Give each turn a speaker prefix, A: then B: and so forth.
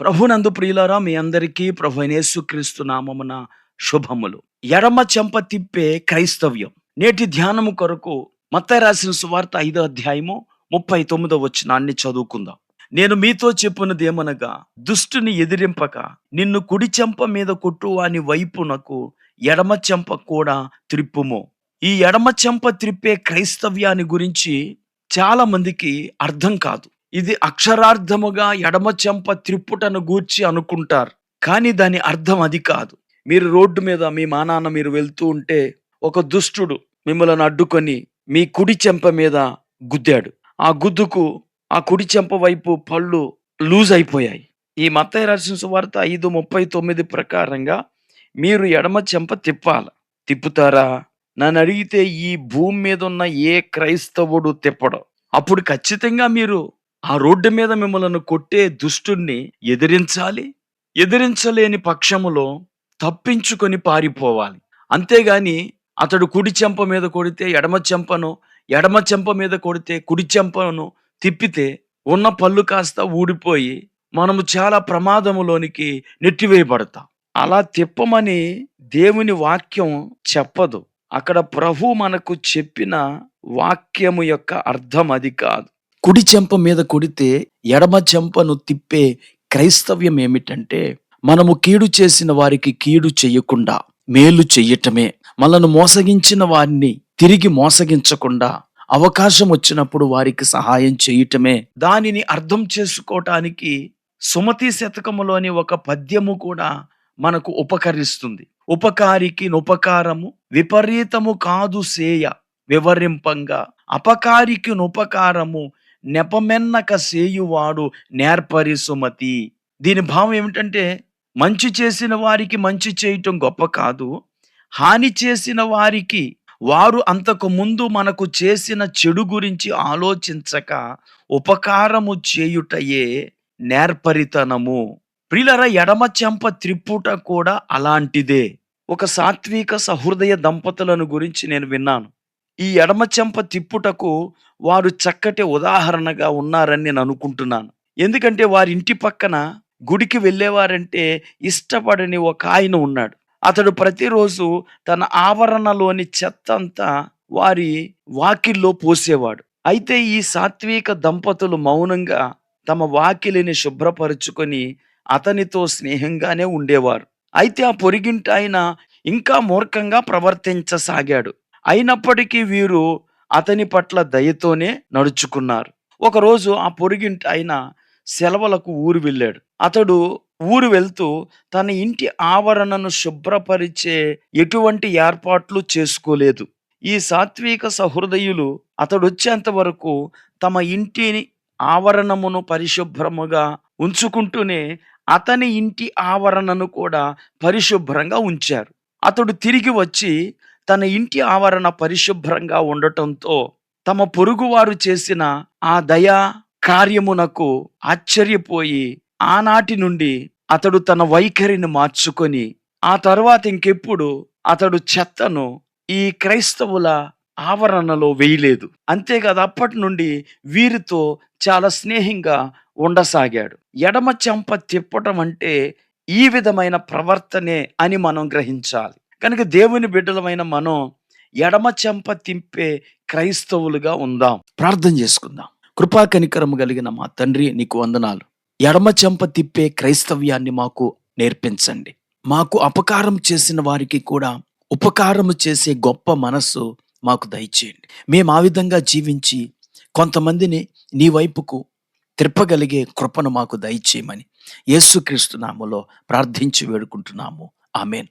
A: ప్రభునందు ప్రియులారా మీ అందరికీ ప్రభు యేసుక్రీస్తు నామమున శుభములు. ఎడమ చెంప తిప్పే క్రైస్తవ్యం. నేటి ధ్యానము కొరకు మత్త రాసిన సువార్త ఐదో అధ్యాయము ముప్పై తొమ్మిదో వచ్చినాన్ని చదువుకుందాం. నేను మీతో చెప్పున్నది ఏమనగా దుష్టుని ఎదిరింపక నిన్ను కుడి చెంప మీద కొట్టు వాని వైపునకు ఎడమ చెంప కూడా త్రిప్పుము. ఈ ఎడమ చెంప త్రిప్పే క్రైస్తవ్యాన్ని గురించి చాలా మందికి అర్థం కాదు. ఇది అక్షరార్థముగా ఎడమ చెంప త్రిప్పుటను గూర్చి అనుకుంటారు. కానీ దాని అర్థం అది కాదు. మీరు రోడ్డు మీద మీ మానాన్న మీరు వెళ్తూ ఉంటే ఒక దుష్టుడు మిమ్మల్ని అడ్డుకొని మీ కుడి చెంప మీద గుద్దాడు. ఆ గుద్దుకు ఆ కుడి చెంప వైపు పళ్ళు లూజ్ అయిపోయాయి. ఈ మత్తయి రాసిన సువార్త ఐదు ముప్పై తొమ్మిది ప్రకారంగా మీరు ఎడమ చెంప తిప్పాలి. తిప్పుతారా? నన్ను అడిగితే ఈ భూమి మీద ఉన్న ఏ క్రైస్తవుడు తిప్పడం. అప్పుడు ఖచ్చితంగా మీరు ఆ రోడ్డు మీద మిమ్మల్ని కొట్టే దుష్టుణ్ణి ఎదిరించాలి ఎదిరించలేని పక్షములో తప్పించుకొని పారిపోవాలి. అంతేగాని అతడు కుడి చెంప మీద కొడితే ఎడమ చెంపను ఎడమ చెంప మీద కొడితే కుడి చెంపను తిప్పితే ఉన్న పళ్ళు కాస్త ఊడిపోయి మనము చాలా ప్రమాదములోనికి నెట్టివేయబడతాం. అలా తిప్పమని దేవుని వాక్యం చెప్పదు. అక్కడ ప్రభు మనకు చెప్పిన వాక్యము యొక్క అర్థం అది కాదు. కుడి చెంప మీద కొడితే ఎడమ చెంపను తిప్పే క్రైస్తవ్యం ఏమిటంటే మనము కీడు చేసిన వారికి కీడు చెయ్యకుండా మేలు చెయ్యటమే మనను మోసగించిన వారిని తిరిగి మోసగించకుండా అవకాశం వచ్చినప్పుడు వారికి సహాయం చేయటమే. దానిని అర్థం చేసుకోవటానికి సుమతి శతకములోని ఒక పద్యము కూడా మనకు ఉపకరిస్తుంది. ఉపకారికి నుపకారము విపరీతము కాదు సేయ వివరింపంగా. అపకారికి నుపకారము నెపమెన్నక సేయువాడు నేర్పరి సుమతి దీని భావం ఏమిటంటే మంచి చేసిన వారికి మంచి చేయటం గొప్ప కాదు. హాని చేసిన వారికి వారు అంతకు ముందు మనకు చేసిన చెడు గురించి ఆలోచించక ఉపకారము చేయుటయే నేర్పరితనము. ప్రిలర ఎడమ చెంప త్రిప్పుట కూడా అలాంటిదే. ఒక సాత్విక సహృదయ దంపతులను గురించి నేను విన్నాను. ఈ ఎడమ చెంప తిప్పుటకు వారు చక్కటి ఉదాహరణగా ఉన్నారని నేను అనుకుంటున్నాను. ఎందుకంటే వారి ఇంటి పక్కన గుడికి వెళ్ళేవారంటే ఇష్టపడని ఒక ఆయన ఉన్నాడు. అతడు ప్రతిరోజు తన ఆవరణలోని చెత్త అంతా వారి వాకిల్లో పోసేవాడు. అయితే ఈ సాత్విక దంపతులు మౌనంగా తమ వాకిలిని శుభ్రపరుచుకొని అతనితో స్నేహంగానే ఉండేవారు. అయితే ఆ పొరిగింటి ఆయన ఇంకా మూర్ఖంగా ప్రవర్తించసాగాడు. అయినప్పటికీ వీరు అతని పట్ల దయతోనే నడుచుకున్నారు. ఒకరోజు ఆ పొరుగింటి ఆయన సెలవులకు ఊరు వెళ్ళాడు. అతడు ఊరు వెళ్తూ తన ఇంటి ఆవరణను శుభ్రపరిచే ఎటువంటి ఏర్పాట్లు చేసుకోలేదు. ఈ సాత్విక సహృదయులు అతడు వచ్చేంత వరకు తమ ఇంటిని ఆవరణమును పరిశుభ్రముగా ఉంచుకుంటూనే అతని ఇంటి ఆవరణను కూడా పరిశుభ్రంగా ఉంచారు. అతడు తిరిగి వచ్చి తన ఇంటి ఆవరణ పరిశుభ్రంగా ఉండటంతో తమ పొరుగువారు చేసిన ఆ దయా కార్యమునకు ఆశ్చర్యపోయి ఆనాటి నుండి అతడు తన వైఖరిని మార్చుకొని ఆ తర్వాత ఇంకెప్పుడు అతడు చెత్తను ఈ క్రైస్తవుల ఆవరణలో వేయలేదు. అంతేకాదు అప్పటి నుండి వీరితో చాలా స్నేహంగా ఉండసాగాడు. ఎడమ చెంప తిప్పటం అంటే ఈ విధమైన ప్రవర్తనే అని మనం గ్రహించాలి. కనుక దేవుని బిడ్డలమైన మనం ఎడమ చెంప తింపే క్రైస్తవులుగా ఉందాం. ప్రార్థన చేసుకుందాం. కృపా కనికరము కలిగిన మా తండ్రి నీకు వందనాలు. ఎడమ చెంప తిప్పే క్రైస్తవ్యాన్ని మాకు నేర్పించండి. మాకు అపకారం చేసిన వారికి కూడా ఉపకారం చేసే గొప్ప మనస్సు మాకు దయచేయండి. మేము ఆ విధంగా జీవించి కొంతమందిని నీ వైపుకు త్రిప్పగలిగే కృపను మాకు దయచేయమని యేసుక్రీస్తు నామలో ప్రార్థించి వేడుకుంటున్నాము. ఆమెన్.